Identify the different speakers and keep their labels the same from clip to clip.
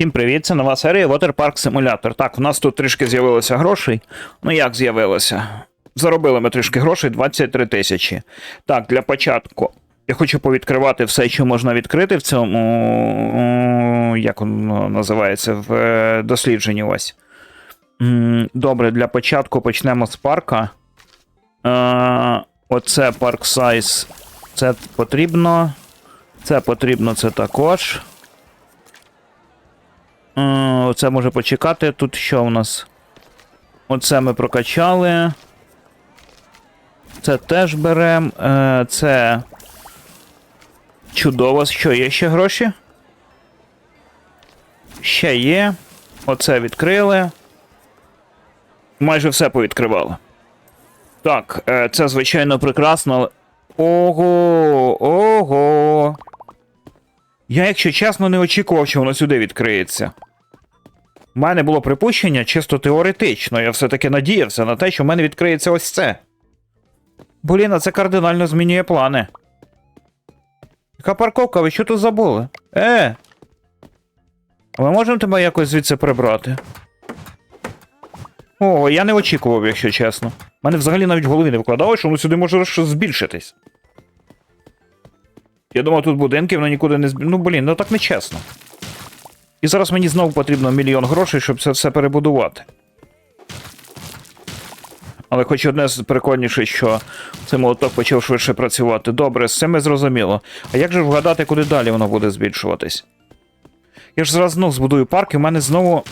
Speaker 1: Всім привіт, це нова серія Water Park Simulator. Так, у нас тут трішки з'явилося грошей. Ну як з'явилося? Заробили ми трішки грошей 23 тисячі. Так, для початку. Я хочу повідкривати все, що можна відкрити в цьому. Як воно називається? В е, дослідженні ось. Добре, для початку почнемо з парка. Е, Оце парк сайз. Це потрібно. Це потрібно, це також. Е, Оце може почекати. Тут що у нас? Оце ми прокачали. Це теж беремо. Це. Чудово. Що, є ще гроші? Ще є. Оце відкрили. Майже все повідкривали. Так, е, це звичайно прекрасно. Ого! Ого! Я, якщо чесно, не очікував, що воно сюди відкриється. У мене було припущення чисто теоретично. Я все-таки надіявся на те, що в мене відкриється ось це. Блін, а це кардинально змінює плани. Яка парковка, ви що тут забули? Е. А Ми можемо тебе якось звідси прибрати? О, я не очікував, якщо чесно. У мене взагалі навіть в голові не вкладало, що воно сюди може щось збільшитись. Я думав, тут будинки, воно нікуди не зб... Ну, блін, ну так не чесно. І зараз мені знову потрібно мільйон грошей, щоб це все перебудувати. Але хоч одне з прикольніше, що цей молоток почав швидше працювати. Добре, з цим зрозуміло. А як же вгадати, куди далі воно буде збільшуватись? Я ж зараз знов збудую парк, і в мене знову.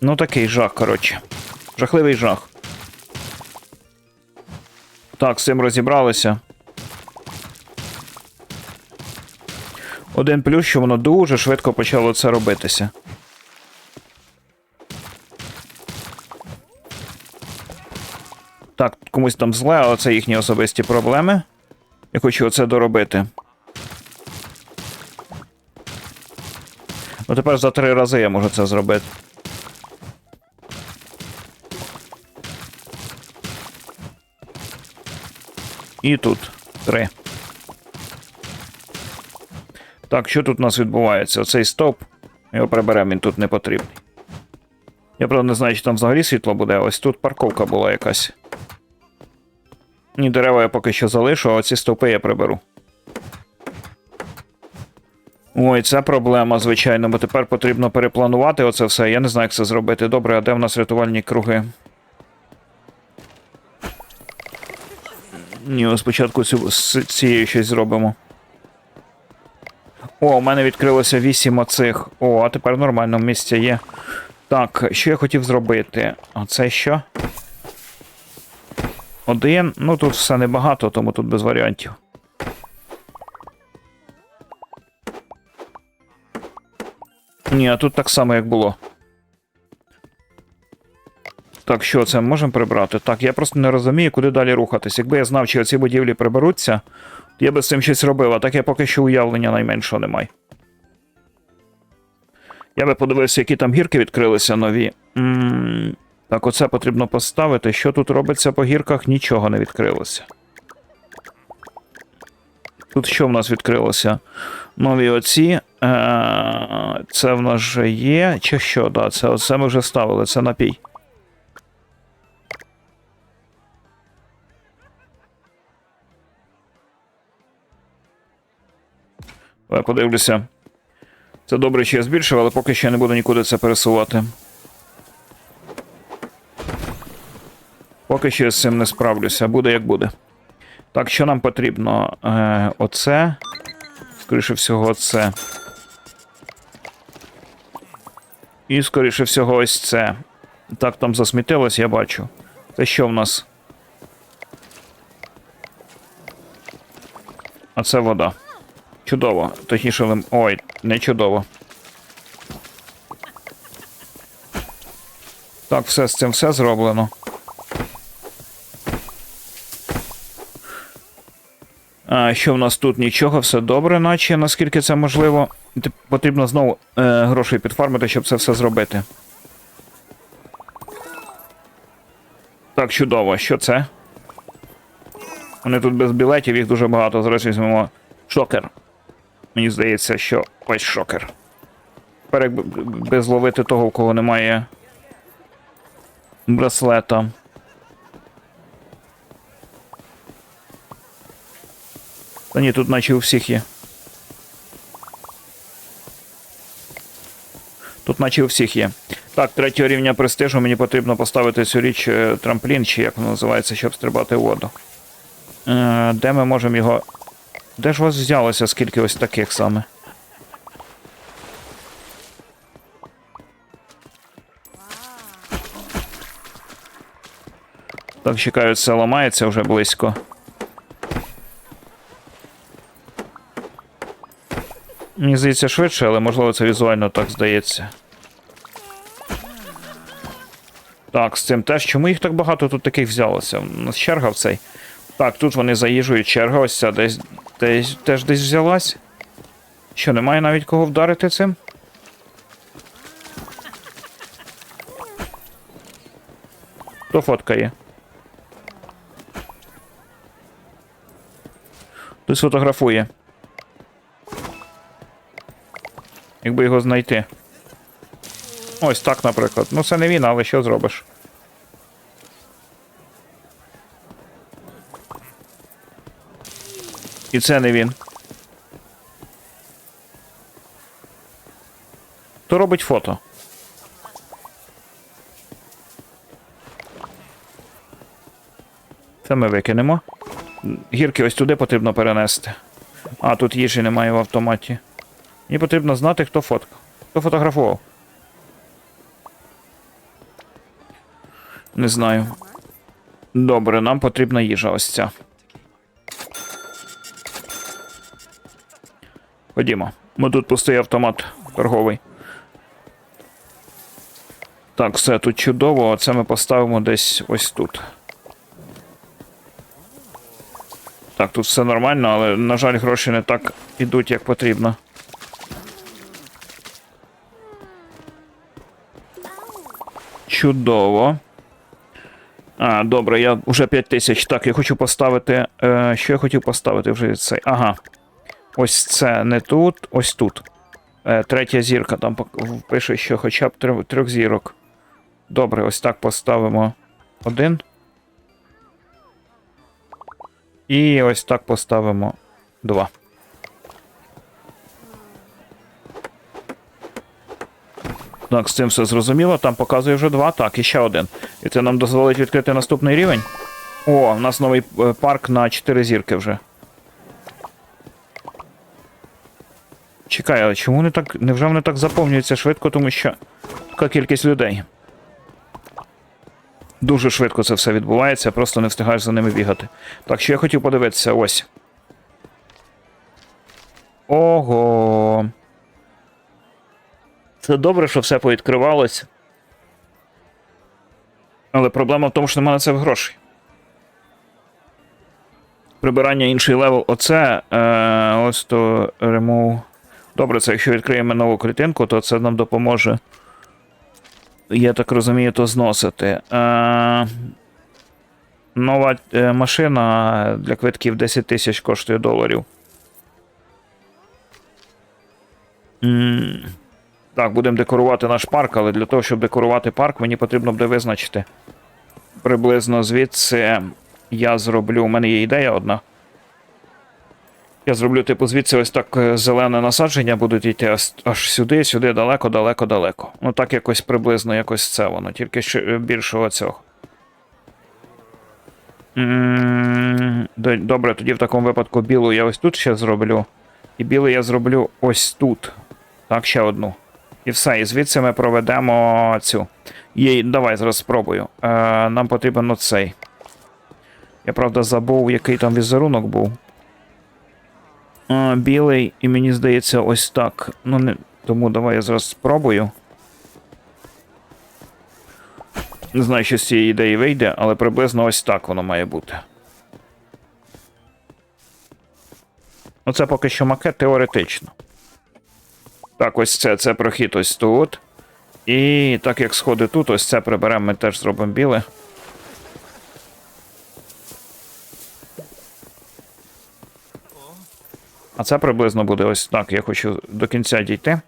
Speaker 1: Ну такий жах, коротше. Жахливий жах. Так, з цим розібралися. Один плюс, що воно дуже швидко почало це робитися. Так, комусь там зле, але це їхні особисті проблеми. Я хочу оце доробити. Ну тепер за три рази я можу це зробити. І тут три. Так, що тут у нас відбувається? Оцей стоп. Його приберемо, він тут не потрібний. Я правда не знаю, чи там взагалі світло буде. Ось тут парковка була якась. Ні, дерева я поки що залишу, а оці стовпи я приберу. Ой, це проблема, звичайно, бо тепер потрібно перепланувати оце все. Я не знаю, як це зробити. Добре, а де в нас рятувальні круги? Ні, спочатку з цією щось зробимо. О, у мене відкрилося 8 оцих. О, а тепер нормально місця є. Так, що я хотів зробити? А це що? Один. Ну тут все небагато, тому тут без варіантів. Ні, а тут так само, як було. Так, що це можемо прибрати? Так, я просто не розумію, куди далі рухатись. Якби я знав, чи оці будівлі приберуться, я би з цим щось робив, а я поки що уявлення найменшого не маю. Я би подивився, які там гірки відкрилися нові. м так, оце потрібно поставити. Що тут робиться по гірках? Нічого не відкрилося. Тут що в нас відкрилося? Нові оці. Е- це в нас вже є. Чи що? Да, це оце ми вже ставили, це напій. Давай подивлюся. Це добре, що я збільшив, але поки що я не буду нікуди це пересувати. Поки що я з цим не справлюся, буде як буде. Так, що нам потрібно? Е, Оце. Скоріше всього, оце. І, скоріше всього, ось це. Так, там засмітилось, я бачу. Це що в нас? А це вода. Чудово. Точніше, лим... Ой, не чудово. Так, все з цим все зроблено. А, що в нас тут? Нічого, все добре, наче наскільки це можливо. Потрібно знову е, грошей підфармити, щоб це все зробити. Так, чудово. Що це? Вони тут без білетів, їх дуже багато. Зараз візьмемо шокер. Мені здається, що ось шокер. Тепер би зловити того, у кого немає браслета. Та ні, тут наче у всіх є. Тут наче у всіх є. Так, третього рівня престижу мені потрібно поставити цю річ е, трамплін, чи як воно називається, щоб стрибати у воду. Е, де ми можемо його. Де ж у вас взялося скільки ось таких саме? Так, чекаю, це ламається вже близько. Мені здається швидше, але можливо це візуально так здається. Так, з цим теж. Чому їх так багато тут таких взялося? У нас черга в цей. Так, тут вони заїжджують, черга ось ця десь, десь теж десь взялась. Що, немає навіть кого вдарити цим? Хто фоткає? Хтось фотографує. Якби його знайти. Ось так, наприклад. Ну, це не він, але що зробиш? І це не він. Хто робить фото? Це ми викинемо. Гірки ось туди потрібно перенести. А, тут їжі немає в автоматі. Мені потрібно знати, хто фоткав. Хто фотографував. Не знаю. Добре, нам потрібна їжа ось ця. Ходімо. Ми тут пустий автомат торговий. Так, все тут чудово, а це ми поставимо десь ось тут. Так, тут все нормально, але, на жаль, гроші не так ідуть, як потрібно. Чудово. А, добре, я вже 5 тисяч. Так, я хочу поставити. Е, що я хотів поставити вже цей. Ага. Ось це не тут, ось тут. Е, третя зірка. Там пише, що хоча б трьох, зірок. Добре, ось так поставимо один. І ось так поставимо два. Так, з цим все зрозуміло. Там показує вже два. Так, і ще один. І це нам дозволить відкрити наступний рівень. О, у нас новий е, парк на 4 зірки вже. Чекай, але чому вони так. Невже вони так заповнюються швидко, тому що така кількість людей. Дуже швидко це все відбувається, просто не встигаєш за ними бігати. Так, що я хотів подивитися, ось. Ого. Це добре, що все повідкривалось. Але проблема в тому, що немає на це грошей. Прибирання інший левел. Оце. Е, ось то remove. Добре, це якщо відкриємо нову клітинку, то це нам допоможе. Я так розумію, то зносити. Е, нова е, машина для квитків 10 тисяч коштує доларів. Так, будемо декорувати наш парк, але для того, щоб декорувати парк, мені потрібно буде визначити. Приблизно звідси я зроблю. У мене є ідея одна. Я зроблю, типу, звідси ось так е, зелене насадження будуть йти аж, сюди, сюди, далеко, далеко, далеко. Ну так якось приблизно якось це воно, тільки ще е, більшого цього. М, до- Добре, тоді в такому випадку білу я ось тут ще зроблю. І білий я зроблю ось тут. Так, ще одну. І все, і звідси ми проведемо цю. Є, давай зараз спробую. Е, нам потрібен оцей. Я правда забув, який там візерунок був. А, білий, і мені здається, ось так. Ну, не... Тому давай я зараз спробую. Не знаю, що з цієї ідеї вийде, але приблизно ось так воно має бути. Ну, це поки що макет теоретично. Так, ось це, це прохід ось тут. І так як сходи тут, ось це приберемо, ми теж зробимо біле. А це приблизно буде ось так. Я хочу до кінця дійти.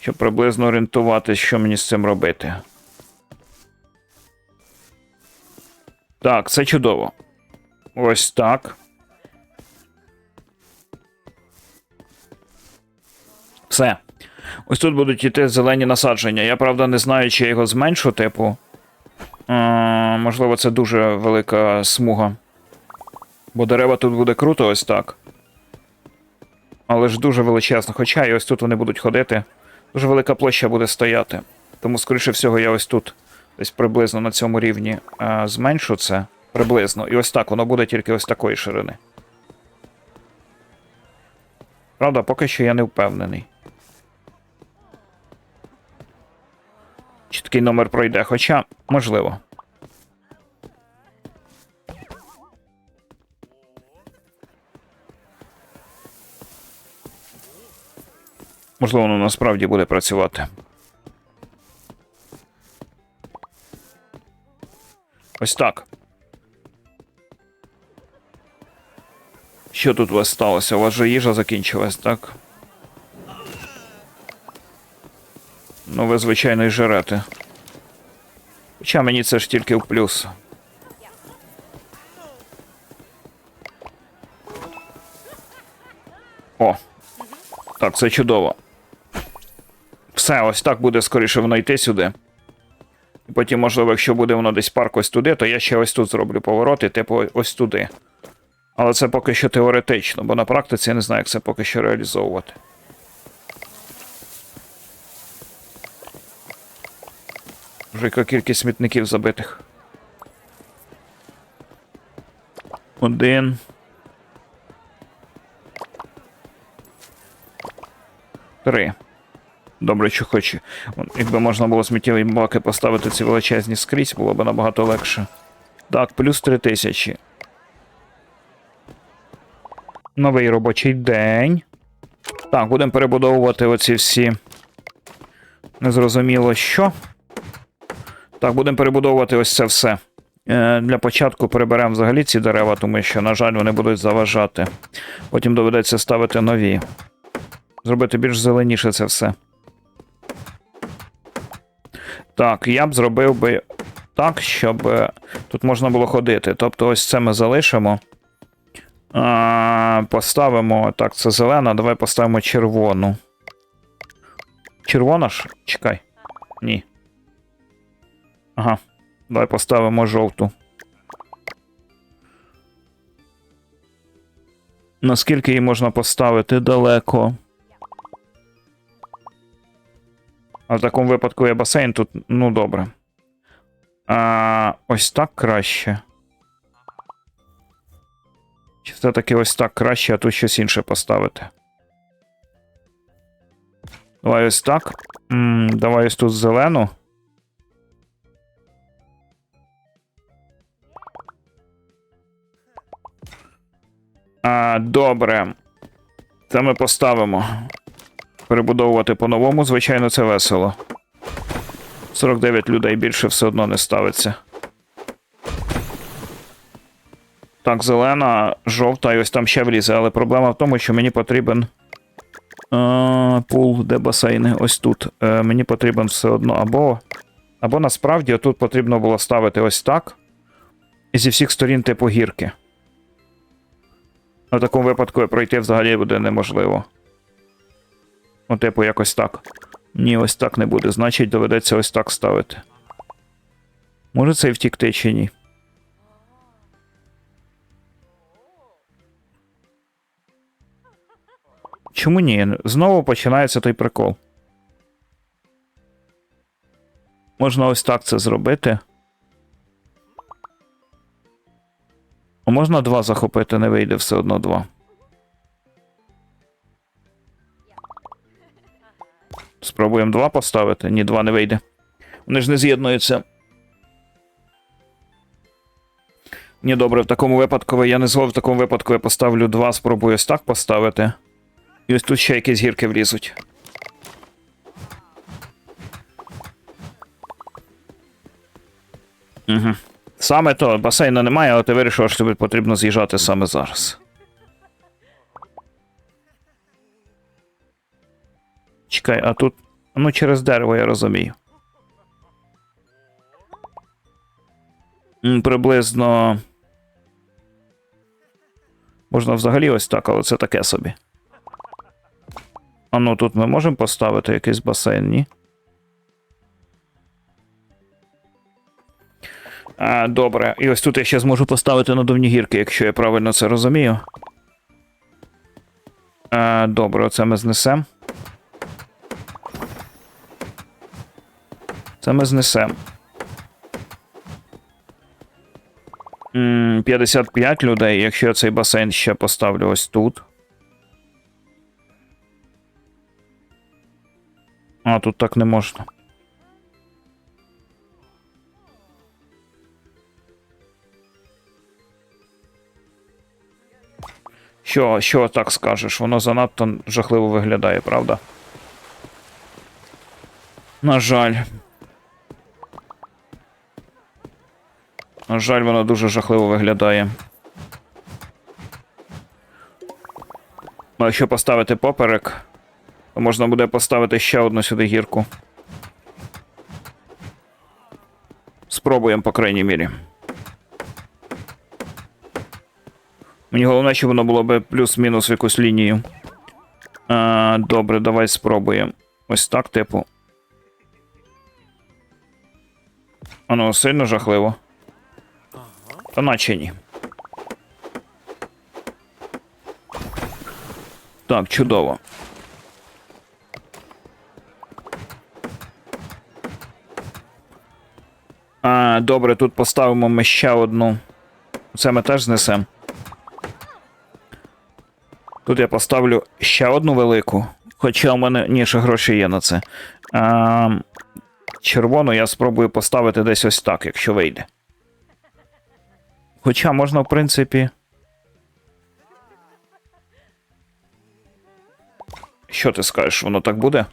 Speaker 1: Щоб приблизно орієнтуватись, що мені з цим робити. Так, це чудово. Ось так. Все. Ось тут будуть йти зелені насадження. Я правда не знаю, чи я його зменшу, типу. А, можливо, це дуже велика смуга. Бо дерева тут буде круто, ось так. Але ж дуже величезно. Хоча і ось тут вони будуть ходити. Дуже велика площа буде стояти. Тому, скоріше всього, я ось тут, десь приблизно на цьому рівні а, зменшу це. Приблизно. І ось так, воно буде тільки ось такої ширини. Правда, поки що я не впевнений. Чи такий номер пройде, хоча, можливо. Можливо, воно насправді буде працювати. Ось так. Що тут у вас сталося? У вас же їжа закінчилась, так? Ну, ви, звичайно, і жерете. Хоча мені це ж тільки в плюс. О! Так, це чудово. Все, ось так буде скоріше воно йти сюди. І потім, можливо, якщо буде воно десь парк ось туди, то я ще ось тут зроблю повороти, типу ось туди. Але це поки що теоретично, бо на практиці я не знаю, як це поки що реалізовувати. Вже яка кількість смітників забитих. Один. Три. Добре, що хочу. Якби можна було сміттєві баки поставити ці величезні скрізь, було б набагато легше. Так, плюс три тисячі. Новий робочий день. Так, будемо перебудовувати оці всі. Незрозуміло що. Так, будемо перебудовувати ось це все. Е, Для початку переберемо взагалі ці дерева, тому що, на жаль, вони будуть заважати. Потім доведеться ставити нові. Зробити більш зеленіше це все. Так, я б зробив би так, щоб е, тут можна було ходити. Тобто, ось це ми залишимо. А, поставимо. Так, це зелена, давай поставимо червону. Червона ж? Чекай. Ні. Ага. Давай поставимо жовту. Наскільки її можна поставити далеко? А в такому випадку є басейн тут, ну добре. А, ось так краще. Чи все-таки ось так краще, а тут щось інше поставити? Давай ось так. М, давай ось тут зелену. А, добре. Це ми поставимо. Перебудовувати по-новому, звичайно, це весело. 49 людей більше все одно не ставиться. Так, зелена, жовта, і ось там ще влізе, але проблема в тому, що мені потрібен. Е, пул, де басейни? Ось тут. Е, мені потрібен все одно або. Або насправді тут потрібно було ставити ось так. І зі всіх сторін типу гірки. В такому випадку пройти взагалі буде неможливо. Ну, типу, якось так. Ні, ось так не буде. Значить, доведеться ось так ставити. Може це і втікти чи ні? Чому ні? Знову починається той прикол. Можна ось так це зробити. А можна два захопити, не вийде все одно два. Спробуємо два поставити. Ні, два не вийде. Вони ж не з'єднуються. Ні, добре, в такому випадку я не злов, в такому випадку я поставлю два, спробую ось так поставити. І ось тут ще якісь гірки влізуть. Угу. Саме то, басейну немає, але ти вирішив, що тобі потрібно з'їжджати саме зараз. Чекай, а тут. Ну, через дерево я розумію. Приблизно. Можна взагалі ось так, але це таке собі. А ну тут ми можемо поставити якийсь басейн, ні? А, добре. І ось тут я ще зможу поставити надувні гірки, якщо я правильно це розумію. А, добре, оце ми знесемо. Це ми знесемо. 55 людей, якщо я цей басейн ще поставлю ось тут. А, тут так не можна. Що, що так скажеш? Воно занадто жахливо виглядає, правда? На жаль. Жаль, воно дуже жахливо виглядає. Ну, якщо поставити поперек, то можна буде поставити ще одну сюди гірку. Спробуємо, по крайній мірі. Мені головне, щоб воно було би плюс-мінус в якусь лінію. А, добре, давай спробуємо. Ось так, типу. Воно сильно жахливо. Ні. Так, чудово. А, добре, тут поставимо ми ще одну. Це ми теж знесемо. Тут я поставлю ще одну велику. Хоча у мене ні, ще гроші є на це. А, червону я спробую поставити десь ось так, якщо вийде. Хоча можна, в принципі. Що ти скажеш, воно так буде?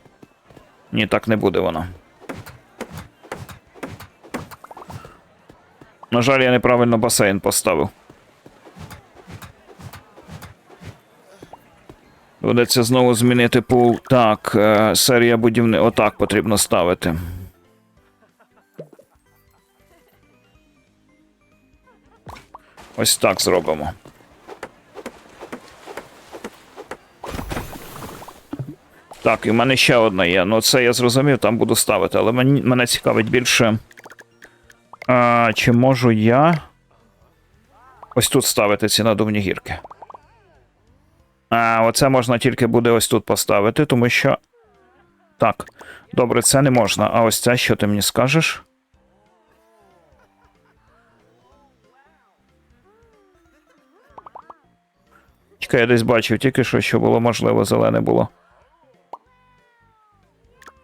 Speaker 1: Ні, так не буде воно. На жаль, я неправильно басейн поставив. Доведеться знову змінити пул. Так, е, серія будівни. Отак потрібно ставити. Ось так зробимо. Так, і в мене ще одна є. Ну, це я зрозумів, там буду ставити, але мені, мене цікавить більше. А, чи можу я. Ось тут ставити ці надувні гірки. А, оце можна тільки буде ось тут поставити, тому що. Так, добре, це не можна. А ось це, що ти мені скажеш? Чекай, я десь бачив тільки що, що було можливо, зелене було.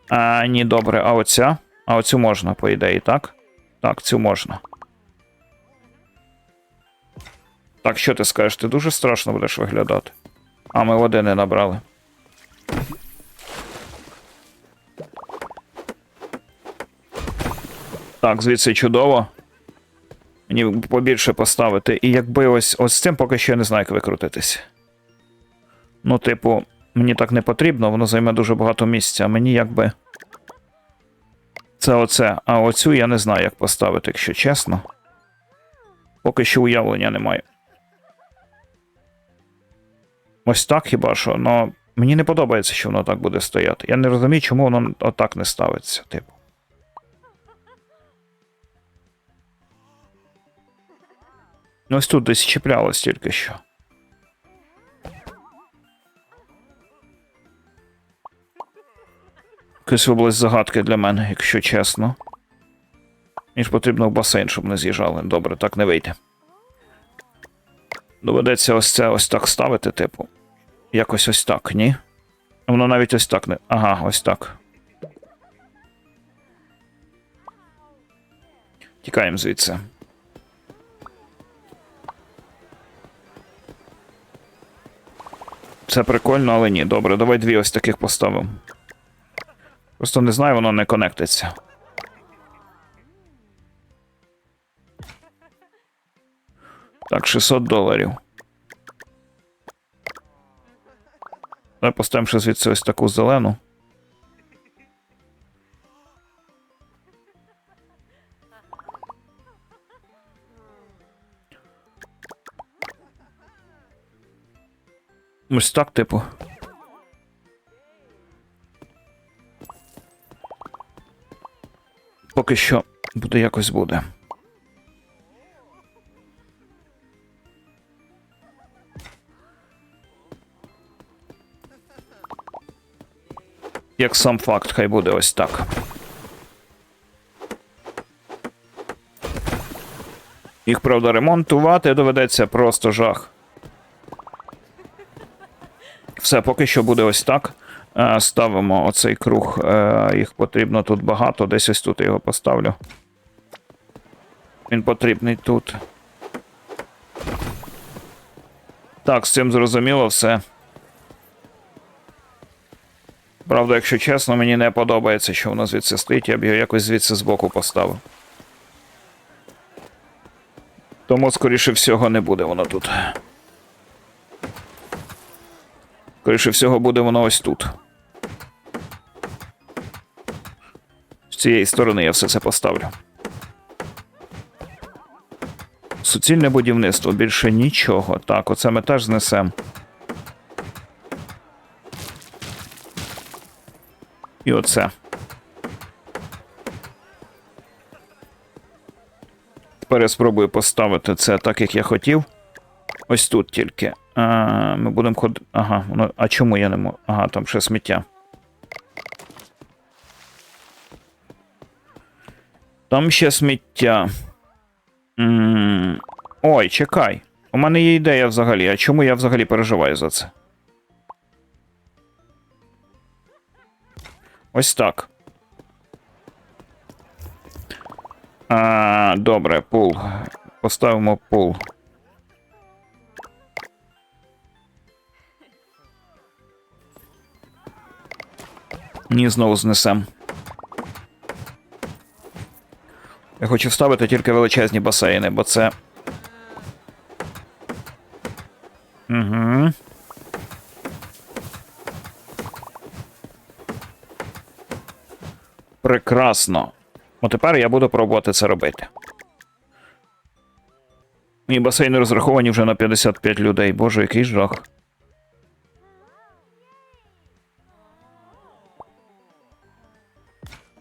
Speaker 1: А, ні, добре, а оця? А оцю можна, по ідеї, так? Так, цю можна. Так, що ти скажеш? Ти дуже страшно будеш виглядати. А, ми води не набрали. Так, звідси чудово. Мені побільше поставити. І якби ось ось з цим поки що я не знаю, як викрутитись. Ну, типу, мені так не потрібно, воно займе дуже багато місця, а мені якби. Це оце. А оцю я не знаю, як поставити, якщо чесно. Поки що уявлення немає. Ось так хіба що, но мені не подобається, що воно так буде стояти. Я не розумію, чому воно отак не ставиться, типу. Ну, Ось тут десь чіплялось тільки що. Якась область загадки для мене, якщо чесно. Мені потрібно в басейн, щоб не з'їжджали. Добре, так не вийде. Доведеться ось це ось так ставити, типу. Якось ось так, ні? Воно навіть ось так не. Ага, ось так. Тікаємо звідси. Це прикольно, але ні. Добре, давай дві ось таких поставимо. Просто не знаю, воно не конектиться. Так, 600 доларів. Давай поставимо ще звідси ось таку зелену. Ось так, типу. Поки що буде якось буде. Як сам факт, хай буде ось так. Їх, правда, ремонтувати доведеться просто жах. Все, поки що буде ось так. Е, Ставимо оцей круг. Е, Їх потрібно тут багато. Десь ось тут я його поставлю. Він потрібний тут. Так, з цим зрозуміло все. Правда, якщо чесно, мені не подобається, що воно звідси стоїть, я б його якось звідси збоку поставив. Тому, скоріше всього, не буде воно тут. Скоріше всього, буде воно ось тут. Цієї сторони я все це поставлю. Суцільне будівництво, більше нічого. Так, оце ми теж знесемо. І оце. Тепер я спробую поставити це так, як я хотів. Ось тут тільки. А, ми будемо ходити. Ага, воно... а чому я не можу? Ага, там ще сміття. Там ще сміття. Ой, чекай. У мене є ідея взагалі. А чому я взагалі переживаю за це? Ось так. А, добре, пул. Поставимо пул. Ні, знову знесем. Я хочу вставити тільки величезні басейни, бо це. Угу. Прекрасно. От тепер я буду пробувати це робити. Мій басейни розраховані вже на 55 людей. Боже, який жах.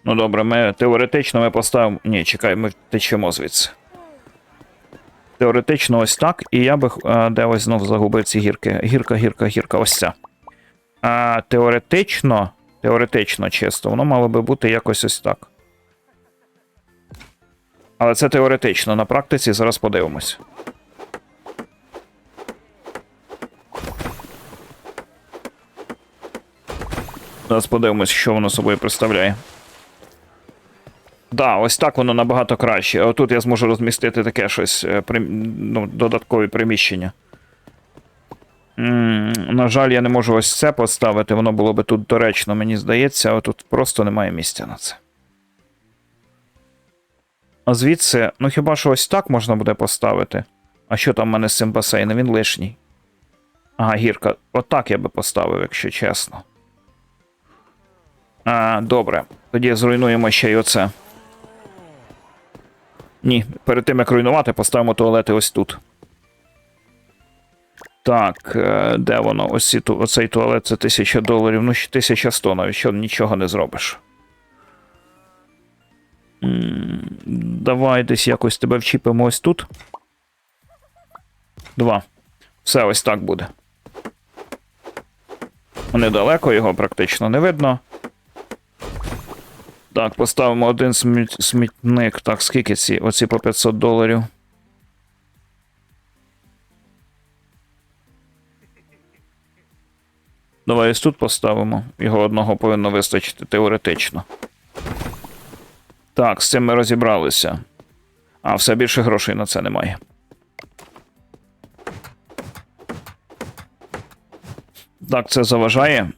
Speaker 1: Ну добре, ми теоретично ми поставимо. Ні, чекай, ми втечемо звідси. Теоретично ось так, і я би а, де ось знов загубив ці гірки. Гірка, гірка, гірка, ось ця. А, теоретично, теоретично чисто, воно мало би бути якось ось так. Але це теоретично. На практиці зараз подивимось. Зараз подивимось, що воно собою представляє. Да, ось так воно набагато краще. Отут я зможу розмістити таке щось, е, ну, додаткові приміщення. На жаль, я не можу ось це поставити, воно було би тут доречно, мені здається, а тут просто немає місця на це. А звідси, ну хіба що ось так можна буде поставити? А що там в мене з цим басейном? Він лишній. Ага, гірка. Отак я би поставив, якщо чесно. А, добре. Тоді зруйнуємо ще й оце. Ні, перед тим як руйнувати, поставимо туалети ось тут. Так, е, де воно? Ось оцей туалет це 1000 доларів. Ну, ще 1100, навіть що нічого не зробиш. Давай десь якось тебе вчіпимо ось тут. Два. Все ось так буде. Недалеко його практично не видно. Так, поставимо один смітник. Так, скільки ці? Оці по 500 доларів. Давай ось тут поставимо. Його одного повинно вистачити теоретично. Так, з цим ми розібралися. А, все більше грошей на це немає. Так, це заважає.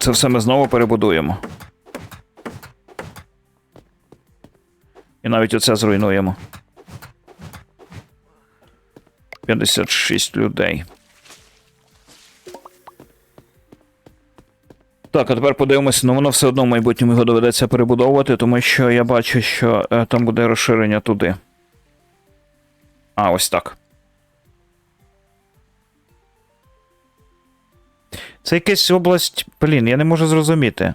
Speaker 1: Це все ми знову перебудуємо. І навіть оце зруйнуємо. 56 людей. Так, а тепер подивимося, ну воно все одно в майбутньому його доведеться перебудовувати, тому що я бачу, що е, там буде розширення туди. А, ось так. Це якась область. Блін, я не можу зрозуміти.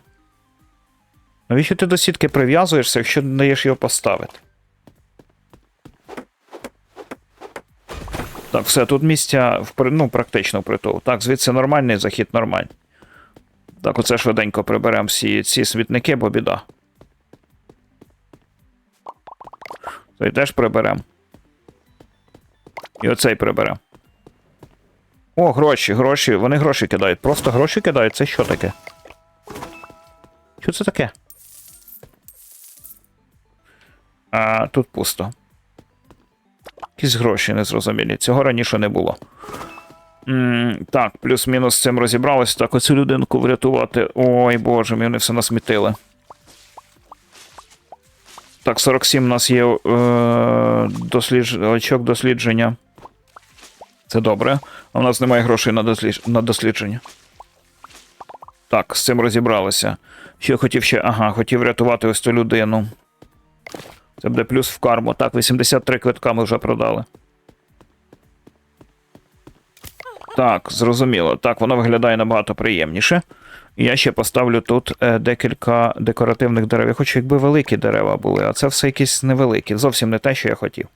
Speaker 1: Навіщо ти до сітки прив'язуєшся, якщо не даєш його поставити? Так, все, тут місця впри- ну, практично впритул. Так, звідси нормальний захід нормальний. Так, оце швиденько приберемо всі ці смітники, бо біда. Цей теж приберемо. І оцей приберемо. О, гроші, гроші. Вони гроші кидають. Просто гроші кидають. Це що таке? Що це таке? А тут пусто. Якісь гроші незрозумілі. Цього раніше не було. м так, плюс-мінус з цим розібралися. Так, оцю людинку врятувати. Ой, боже, вони все насмітили. Так, 47 у нас є е, дослідж... очок дослідження. Це добре. В нас немає грошей на, дослідж... на дослідження. Так, з цим розібралися. Що хотів ще. Ага, хотів рятувати ось цю людину. Це буде плюс в карму. Так, 83 квитка ми вже продали. Так, зрозуміло. Так, воно виглядає набагато приємніше. І я ще поставлю тут е, декілька декоративних дерев. Я хочу, якби великі дерева були, а це все якісь невеликі. Зовсім не те, що я хотів.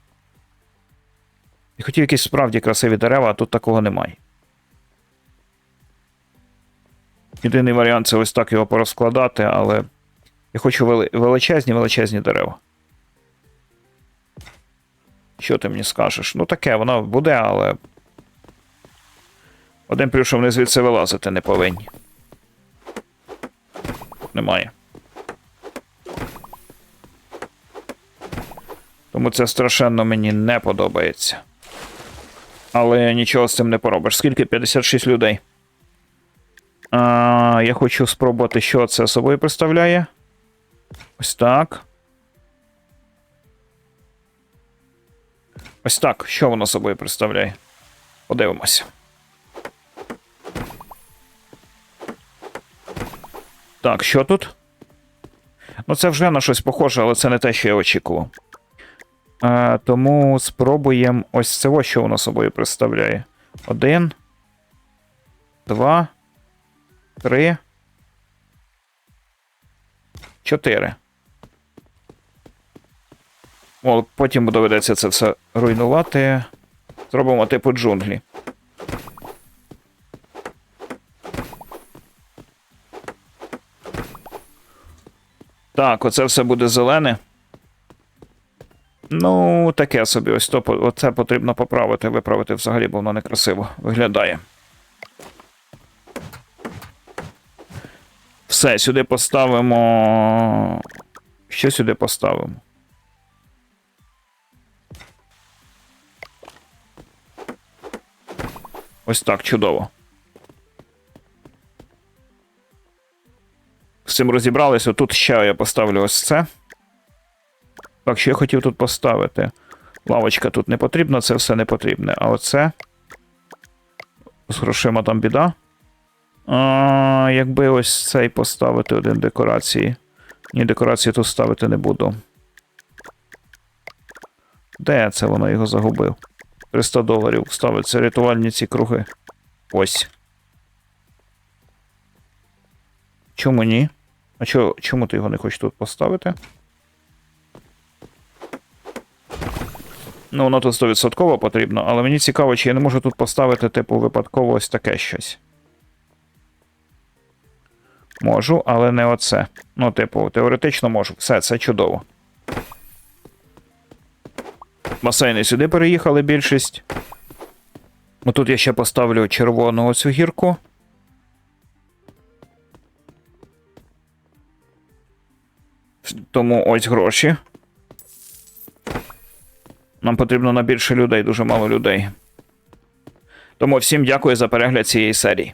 Speaker 1: Я хотів якісь справді красиві дерева, а тут такого немає. Єдиний варіант це ось так його порозкладати, але я хочу величезні величезні дерева. Що ти мені скажеш? Ну таке, воно буде, але. Один плюс, що вони звідси вилазити не повинні. Немає. Тому це страшенно мені не подобається. Але нічого з цим не поробиш. Скільки? 56 людей. А, я хочу спробувати, що це собою представляє. Ось так. Ось так. Що воно собою представляє? Подивимося. Так, що тут? Ну, це вже на щось похоже, але це не те, що я очікував. Е, тому спробуємо ось це, що воно собою представляє. Один. Два. Три. Чотири. О, потім доведеться це все руйнувати. Зробимо типу джунглі. Так, оце все буде зелене. Ну, таке собі. Ось то оце потрібно поправити, виправити взагалі, бо воно некрасиво виглядає. Все, сюди поставимо. Що сюди поставимо? Ось так, чудово. З цим розібралися. Тут ще я поставлю ось це. Так, що я хотів тут поставити? Лавочка тут не потрібна, це все не потрібне. А оце. З грошима там біда. А, якби ось цей поставити один декорації. Ні, декорації тут ставити не буду. Де це воно його загубив? 300 доларів ставиться рятувальні ці круги. Ось. Чому ні? А чо, чому ти його не хочеш тут поставити? Ну, воно тут 100% потрібно, але мені цікаво, чи я не можу тут поставити, типу, випадково ось таке щось. Можу, але не оце. Ну, типу, теоретично можу. Все, це чудово. Басейни сюди переїхали більшість. Тут я ще поставлю червону оцю гірку. Тому ось гроші. Нам потрібно на більше людей, дуже мало людей. Тому всім дякую за перегляд цієї серії.